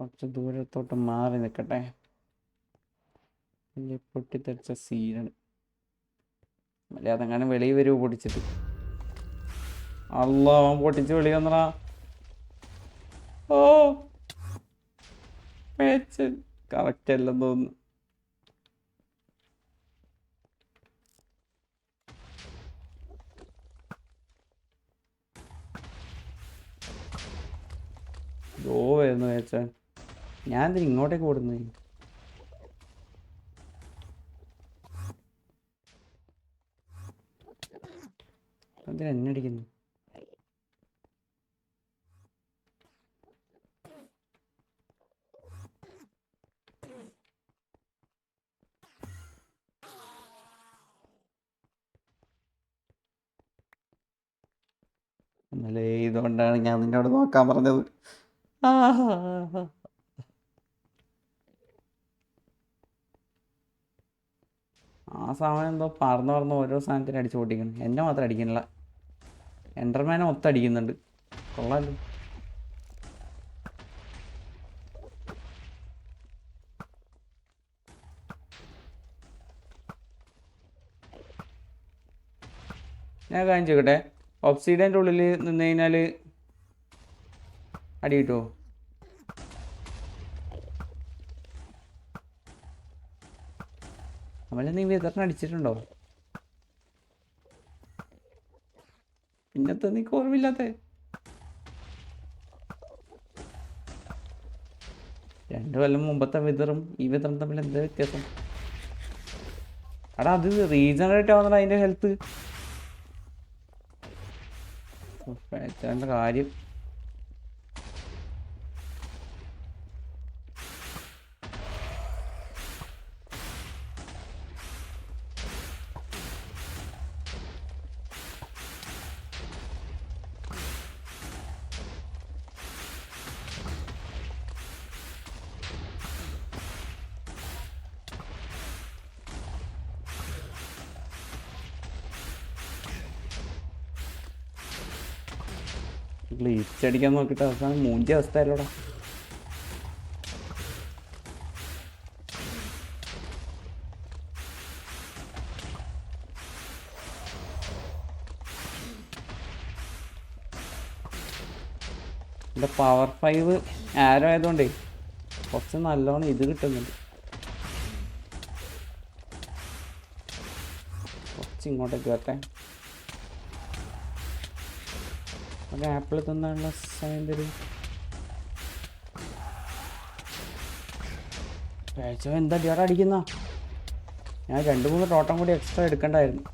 കുറച്ച് ദൂരത്തോട്ട് മാറി നിൽക്കട്ടെ. പൊട്ടിത്തെറിച്ച സീനാണ്. അതങ്ങനെ വെളിയിൽ വരുമോ പൊട്ടിച്ചിട്ട്. അല്ല അവൻ പൊട്ടിച്ച് വെളി വന്നടാ. ഓ പേച്ച് കറക്റ്റ് അല്ലെന്ന് തോന്നുന്നു. ഓ വരുന്നു പേച്ച ഞാൻ എന്തിനാ ഇങ്ങോട്ടേക്ക് ഓടുന്നു എന്തിനാ എന്നെ അടിക്കുന്നു? ഇതുകൊണ്ടാണ് ഞാൻ നിന്നോട് നോക്കാൻ പറഞ്ഞത്. ആഹാ. ആ സാധനം എന്തോ പറന്ന് പറന്ന് ഓരോ സാധനത്തിന് അടിച്ചു പൊട്ടിക്കണം എന്നെ മാത്രം അടിക്കണില്ല എന്റർമാനെ മൊത്തം അടിക്കുന്നുണ്ട്. കൊള്ളാമല്ലോ ഞാൻ കാണിച്ചു ചോദിക്കട്ടെ? ഒബ്സീഡിയന്റെ ഉള്ളിൽ നിന്ന് കഴിഞ്ഞാൽ അടി കിട്ടുമോ അവനെ നീ വിതറിന് അടിച്ചിട്ടുണ്ടോ പിന്നത്തെ നീക്ക് ഓർമ്മയില്ലാത്ത? രണ്ടു കൊല്ലം മുമ്പത്തെ വിതറും ഈ വിതറും തമ്മിൽ എന്താ വ്യത്യാസം? അടാ അത് റീജനറേറ്റ് ആവുന്നതാണ് അതിന്റെ ഹെൽത്ത്? കാര്യം? ബ്ലീച്ച് അടിക്കാൻ നോക്കിയിട്ട് അവസാനം മൂഞ്ചി അവസ്ഥയല്ലോടാ. എന്റെ പവർ ഫൈവ് ആരോ ആയതുകൊണ്ടേ കുറച്ച് നല്ലോണം ഇത് കിട്ടുന്നുണ്ട്. കുറച്ച് ഇങ്ങോട്ടേക്ക് വരട്ടെ. ഒരു ആപ്പിൾ തിന്നാനുള്ള സമയം തരും. കഴിച്ചോ എന്താ ഡിയാറ അടിക്കുന്ന? ഞാൻ രണ്ട് മൂന്ന് ടോട്ടം കൂടി എക്സ്ട്രാ എടുക്കണ്ടായിരുന്നു.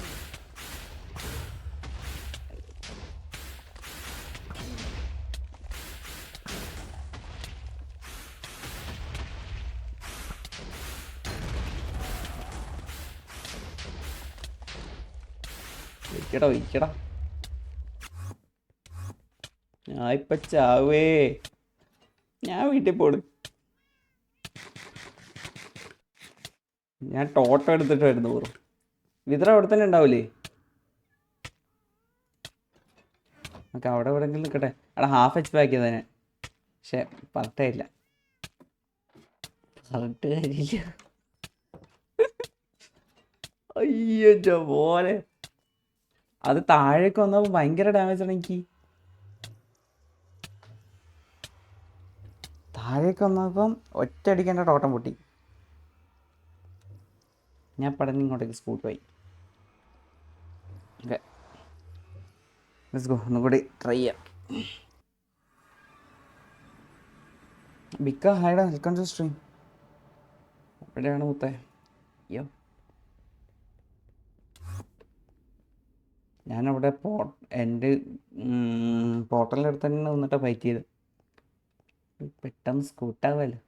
ഇരിക്കടാ വയ്ക്കടാ ഞാൻ ഇപ്പൊ ചാവേ. ഞാൻ വീട്ടിൽ പോട് ഞാൻ ടോട്ടോ എടുത്തിട്ട് വരുന്നു പോറും വിതറ അവിടെ തന്നെ ഉണ്ടാവില്ലേ നമുക്ക് അവിടെ എവിടെയെങ്കിലും നിൽക്കട്ടെ. അവിടെ ഹാഫ് എച്ച് പാക്ക് ഞാൻ. പക്ഷെ പറഞ്ഞില്ല പറഞ്ഞിട്ട് അയ്യോ പോലെ അത് താഴേക്ക് വന്നപ്പോൾ ഭയങ്കര ഡാമേജ് ആണ് എനിക്ക്. താഴേക്ക് വന്നപ്പം ഒറ്റയടിക്ക് എന്റെ ടോട്ടം പൊട്ടി. ഞാൻ പടഞ്ഞ് ഇങ്ങോട്ടേക്ക് സ്കൂട്ട് പോയി. ഓക്കെ. ഗോ ഒന്നും കൂടി ട്രൈ ചെയ്യാം. ബിക്ക ഹൈഡ വെൽക്കം ടു സ്ട്രീം എവിടെയാണ് മുത്തേ? അയ്യോ. ഞാനവിടെ പോ എന്റെ പോർട്ടലിന്റെ അടുത്ത് തന്നെ നിന്നിട്ടാണ് ഫൈറ്റ് ചെയ്ത് പെട്ടെന്ന് സ്കൂട്ടാവല്ലോ.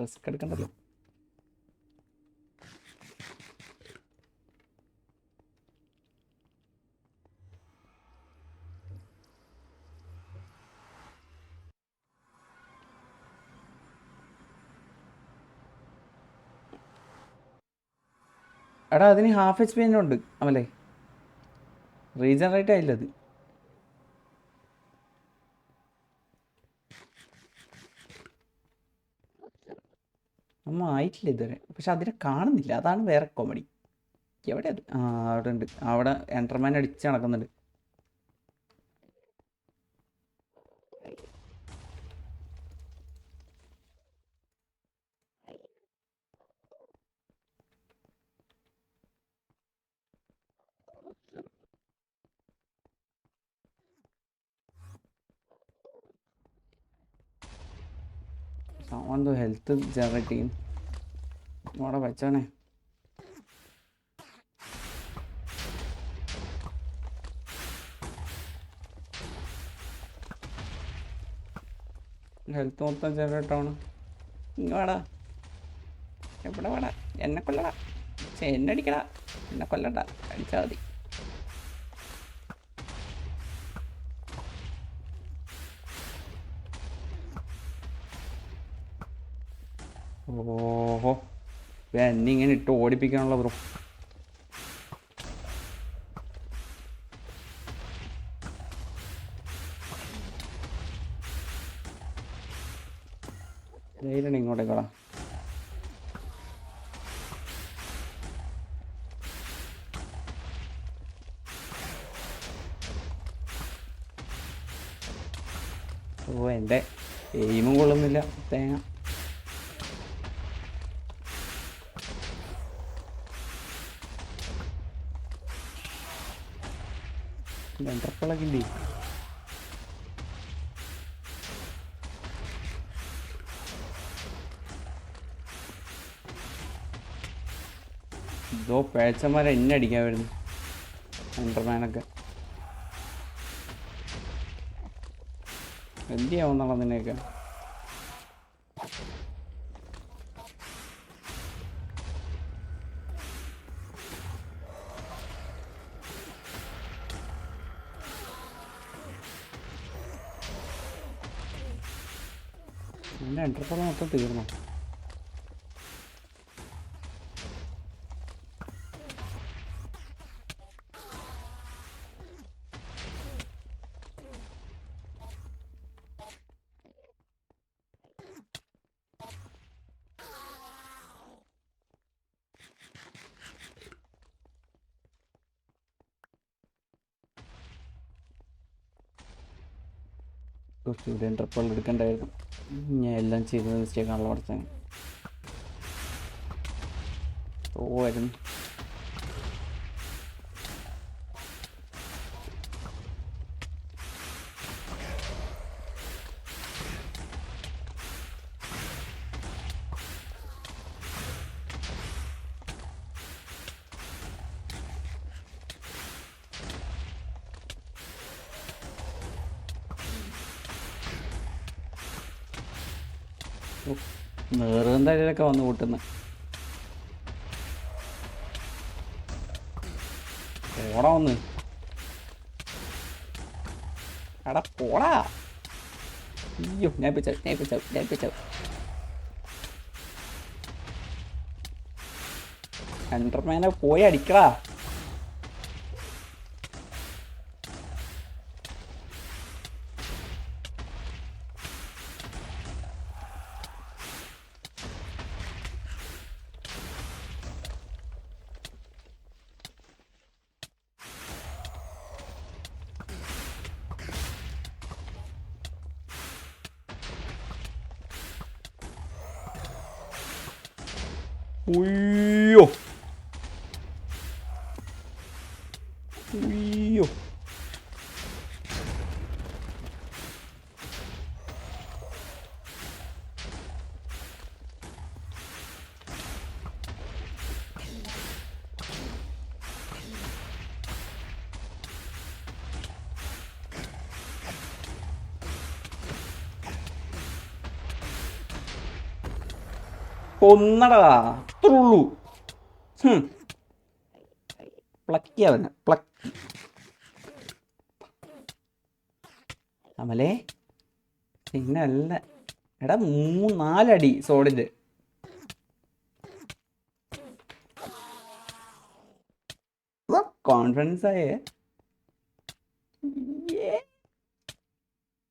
റിസ്ക് എടുക്കണ്ടല്ലോ എടാ അതിന് ഹാഫ് എച്ച് പി തന്നെ ഉണ്ട് അമലേ. റീജനറേറ്റ് ആയില്ല അത്? അമ്മ ആയിട്ടില്ല ഇതുവരെ. പക്ഷെ അതിനെ കാണുന്നില്ല. അതാണ് വേറെ കോമഡി എവിടെ അത്? ആ അവിടെ ഉണ്ട്. അവിടെ എന്റർമാൻ അടിച്ച് നടക്കുന്നുണ്ട്. സൗണ്ട് ഹെൽത്ത് ചെയ്യും അവിടെ വെച്ചാണേ. ഹെൽത്ത് മൊത്തം ജനറേറ്റ് ആണ് ഇങ്ങ് വാടാ. എവിടെ വേടാ? എന്നെ കൊല്ലടാ. എന്നെ അടിക്കടാ. എന്നെ കൊല്ലണ്ട. അടിച്ചാൽ മതി. എന്നെ ഇങ്ങനെ ഇട്ട് ഓടിപ്പിക്കാനുള്ള ബ്രോ ധൈര്യം ഇങ്ങോട്ടേക്കോടാ. ഓ എന്റെ എയിമും കൊള്ളുന്നില്ല. തേങ്ങ. രണ്ടരപ്പളൊക്കെ ഇല്ലേ ഇതോ പേച്ചന്മാരെ എന്നെ അടിക്കാൻ വരുന്നു. എന്റർമാനൊക്കെ എന്ത് ചെയ്യാവുന്നുള്ള നിന്നെയൊക്കെ എന്റെ എന്റർപ്രൈസ് മൊത്തം തീർന്നു. കുറച്ചുകൂടി എന്റർപ്രൈസ് എടുക്കണ്ടായിരുന്നു. ഞാൻ എല്ലാം ചെയ്തത് മിസ്റ്റേക്കാണല്ലോ പഠിച്ചത്. ഓ ആയിരുന്നു നേറുന്തലൊക്കെ വന്ന് കൂട്ടുന്ന. പോടാ ഒന്ന് എടാ പോടാ. അയ്യോ ഞാൻ പിച്ചോ ഞാൻ പിച്ചോ ഞാൻ പോയി അടിക്കടാ. 오이요. 오이요. 꽃나라. അത്രേ ഉള്ളൂ ഹും. പ്ലക്കി അവന്. അമലേ പിന്നല്ല എടാ മൂന്ന് നാലടി സോഡിന്റെ കോൺഫിഡൻസ് ആയേ.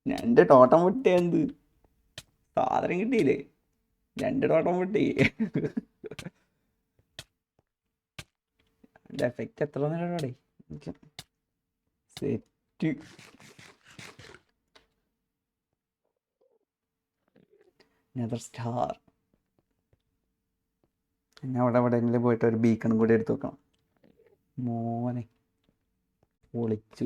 രണ്ട് ടോട്ടം എന്ത്? സാധനം കിട്ടിയില്ലേ? രണ്ട് തോട്ടം പൊട്ടി എഫക്റ്റ് എത്ര നേരടേ സെറ്റ് നെതർ സ്റ്റാർ ഞാൻ അവിടെ എവിടെയെങ്കിലും പോയിട്ട് ഒരു ബീക്കണും കൂടി എടുത്തു വെക്കണം. മോനെ. പൊളിച്ചു